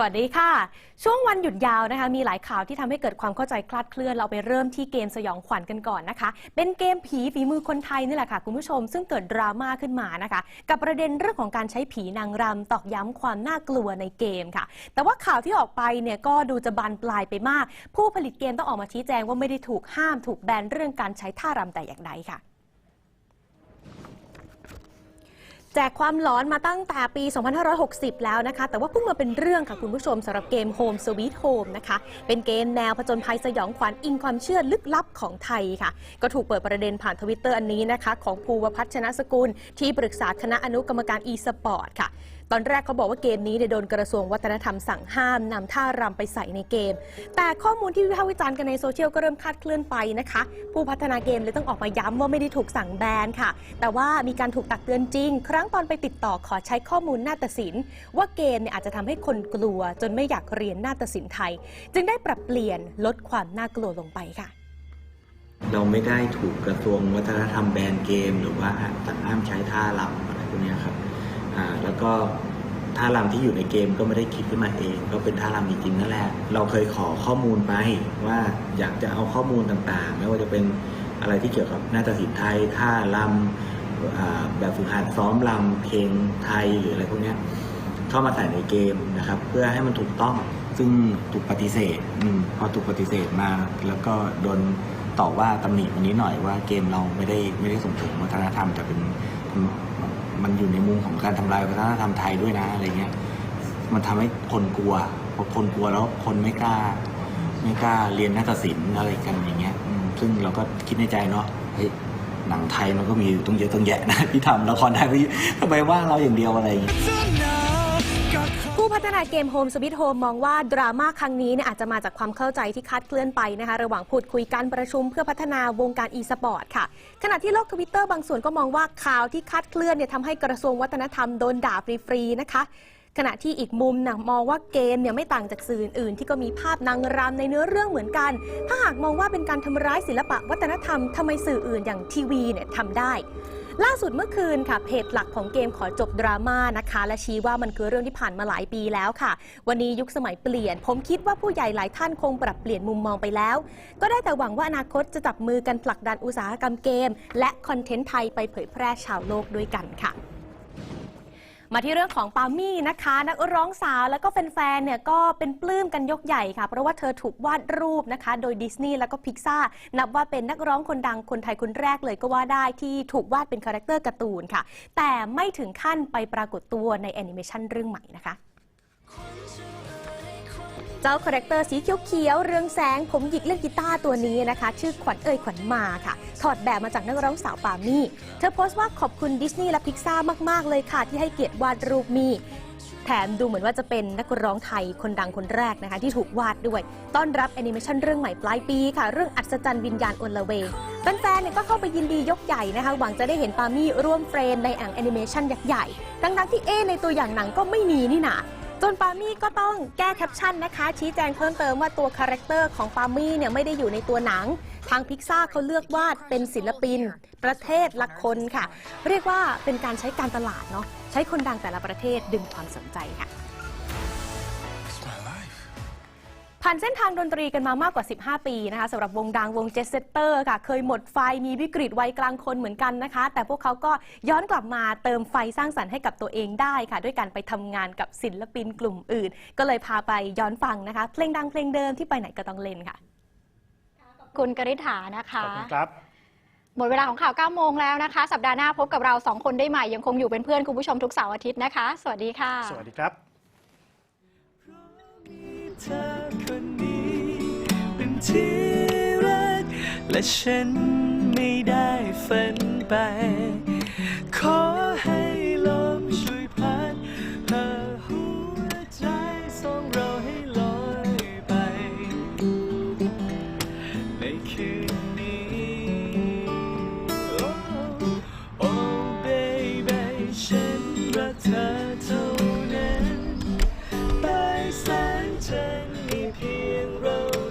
วัสดีค่ะ ช่วงวันหยุดยาวนะคะ มีหลายข่าวที่ทำให้เกิดความเข้าใจคลาดเคลื่อน เราไปเริ่มที่เกมสยองขวัญกันก่อนนะคะ เป็นเกมผีฝีมือคนไทยนี่แหละค่ะ คุณผู้ชม ซึ่งเกิดดราม่าขึ้นมานะคะ กับประเด็นเรื่องของการใช้ผีนางรำตอกย้ำความน่ากลัวในเกมค่ะ แต่ว่าข่าวที่ออกไปเนี่ยก็ดูจะบานปลายไปมาก ผู้ผลิตเกมต้องออกมาชี้แจงว่าไม่ได้ถูกห้ามถูกแบนเรื่องการใช้ท่ารำแต่อย่างใดค่ะ แจกความหลอนมาตั้งแต่ปี 2560 แล้วนะคะ แต่ว่าเพิ่งมาเป็นเรื่องค่ะคุณผู้ชมสำหรับเกม Home Sweet Home นะคะ เป็นเกมแนวผจญภัยสยองขวัญอิงความเชื่อลึกลับของไทยค่ะ ก็ถูกเปิดประเด็นผ่านทวิตเตอร์อันนี้นะคะ ของภูวพัฒชนะสกุล ที่ปรึกษาคณะอนุกรรมการ e-sport ค่ะ ตอนแรกเขาบอกว่าเกมนี้เนี่ยโดนกระทรวงวัฒนธรรมสั่งห้ามนำท่ารำไปใส่ในเกม แต่ข้อมูลที่วิพากษ์วิจารณ์กันในโซเชียลก็เริ่มคลาดเคลื่อนไปนะคะ ผู้พัฒนาเกมเลยต้องออกมาย้ำว่าไม่ได้ถูกสั่งแบนค่ะ แต่ว่ามีการถูกตักเตือนจริง ครั้งตอนไปติดต่อขอใช้ข้อมูลนาฏศิลป์ ว่าเกมเนี่ยอาจจะทำให้คนกลัว จนไม่อยากเรียนนาฏศิลป์ไทย จึงได้ปรับเปลี่ยนลดความน่ากลัวลงไปค่ะเราไม่ได้ถูกกระทรวงวัฒนธรรมแบนเกม หรือว่าสั่งห้ามใช้ท่ารำอะไรพวกเนี้ยครับ ก็ท่ารำที่อยู่ในเกมก็ไม่ได้คิดขึ้นมาเอง ก็เป็นท่ารำจริงๆนั่นแหละ เราเคยขอข้อมูลไปว่าอยากจะเอาข้อมูลต่างๆ ไม่ว่าจะเป็นอะไรที่เกี่ยวกับนาฏศิลป์ไทยท่ารำแบบฝึกหัดซ้อมรำเพลงไทยหรืออะไรพวกนี้เข้ามาใส่ในเกมนะครับ เพื่อให้มันถูกต้องซึ่งถูกปฏิเสธอพอถูกปฏิเสธมา แล้วก็โดนต่อว่าตำหนิวันนี้หน่อยว่าเกมเราไม่ได้ไม่ได้ส่งเสริมวัฒนธรรมแต่เป็น มันอยู่ในมุมของการทำลายวัฒนธรรมไทยด้วยนะอะไรเงี้ยมันทำให้คนกลัวพอคนกลัวแล้วคนไม่กล้า ไม่กล้าเรียนนาฏศิลป์อะไรกันอย่างเงี้ยซึ่งเราก็คิดในใจเนาะเฮ้ยหนังไทยมันก็มีต้องเยอะต้องแยะนะที่ทำละครไทยไม่ทำไมว่างเราอย่างเดียวอะไรอย่างเงี้ย ผู้พัฒนาเกม Home Sweet Home มองว่าดราม่าครั้งนี้เนี่ยอาจจะมาจากความเข้าใจที่คาดเคลื่อนไปนะคะระหว่างพูดคุยการประชุมเพื่อพัฒนาวงการ e-sport ค่ะ ขณะที่โลกทวิตเตอร์บางส่วนก็มองว่าข่าวที่คาดเคลื่อนเนี่ยทำให้กระทรวงวัฒนธรรมโดนด่าฟรีๆนะคะขณะที่อีกมุมนะมองว่าเกมเนี่ยไม่ต่างจากสื่ออื่น ที่ก็มีภาพนางรำในเนื้อเรื่องเหมือนกัน ถ้าหากมองว่าเป็นการทำร้ายศิลปะวัฒนธรรมทำไมสื่ออื่นอย่างทีวีเนี่ยทำได้ ล่าสุดเมื่อคืนค่ะเพจหลักของเกมขอจบดราม่านะคะ และชี้ว่ามันคือเรื่องที่ผ่านมาหลายปีแล้วค่ะ วันนี้ยุคสมัยเปลี่ยน ผมคิดว่าผู้ใหญ่หลายท่านคงปรับเปลี่ยนมุมมองไปแล้ว ก็ได้แต่หวังว่าอนาคตจะจับมือกันผลักดันอุตสาหกรรมเกม และคอนเทนต์ไทยไปเผยแพร่ชาวโลกด้วยกันค่ะ มาที่เรื่องของปามี่นะคะ นักร้องสาวแล้วก็แฟนๆเนี่ยก็เป็นปลื้มกันยกใหญ่ค่ะ เพราะว่าเธอถูกวาดรูปนะคะ โดยดิสนีย์แล้วก็พิกซ่านับว่าเป็นนักร้องคนดังคนไทยคนแรกเลยก็ว่าได้ที่ถูกวาดเป็นคาแรคเตอร์การ์ตูนค่ะ แต่ไม่ถึงขั้นไปปรากฏตัวในแอนิเมชันเรื่องใหม่นะคะ เจ้าคาแรคเตอร์สีเขียวๆ เรืองแสง ผมหยิกเล่นกีตาร์ตัวนี้นะคะ ชื่อขวัญเอ่ยขวัญมาค่ะ ถอดแบบมาจากนักร้องสาวปามี่ เธอโพสต์ว่าขอบคุณดิสนีย์และพิกซ่ามากๆ เลยค่ะ ที่ให้เกียรติวาดรูปมีแถมดูเหมือนว่าจะเป็นนักร้องไทยคนดังคนแรกนะคะ ที่ถูกวาดด้วย ต้อนรับแอนิเมชันเรื่องใหม่ปลายปีค่ะ เรื่องอัศจรรย์วิญญาณอลเวงแฟนๆเนี่ยก็เข้าไปยินดียกใหญ่นะคะ หวังจะได้เห็นปามี่ร่วมเฟรมในอ่างแอนิเมชันยักษ์ใหญ่ทั้งๆที่เอในตัวอย่างหนังก็ไม่มีนี่นา จนปามี่ก็ต้องแก้แคปชั่นนะคะ ชี้แจงเพิ่มเติมว่าตัวคาแรคเตอร์ของปามี่เนี่ยไม่ได้อยู่ในตัวหนัง ทางพิกซ่าเขาเลือกวาดเป็นศิลปิน ประเทศละคนค่ะ เรียกว่าเป็นการใช้การตลาดเนาะใช้คนดังแต่ละประเทศดึงความสนใจค่ะ ผ่านเส้นทางดนตรีกันมามากกว่า 15 ปีนะคะสำหรับวงดังวงเจสเซเตอร์ค่ะ เคยหมดไฟมีวิกฤตวัยกลางคนเหมือนกันนะคะ แต่พวกเขาก็ย้อนกลับมาเติมไฟสร้างสรรค์ให้กับตัวเองได้ค่ะ ด้วยการไปทำงานกับศิลปินกลุ่มอื่น ก็เลยพาไปย้อนฟังนะคะ เพลงดังเพลงเดิมที่ไปไหนก็ต้องเล่นค่ะ คุณกริษฐานะคะ ขอบคุณครับ หมดเวลาของข่าว 9 โมงแล้วนะคะ สัปดาห์หน้าพบกับเรา 2 คนได้ใหม่ ยังคงอยู่เป็นเพื่อนคุณผู้ชมทุกเสาร์อาทิตย์นะคะ สวัสดีค่ะ สวัสดีครับ เธอคนนี้เป็น ที่รัก และฉันไม่ได้ฝันไป ขอให้ลมช่วยพัดเธอหัวใจสองเราให้ลอยไป ในคืนนี้ Oh, oh baby ฉันรักเธอเท่า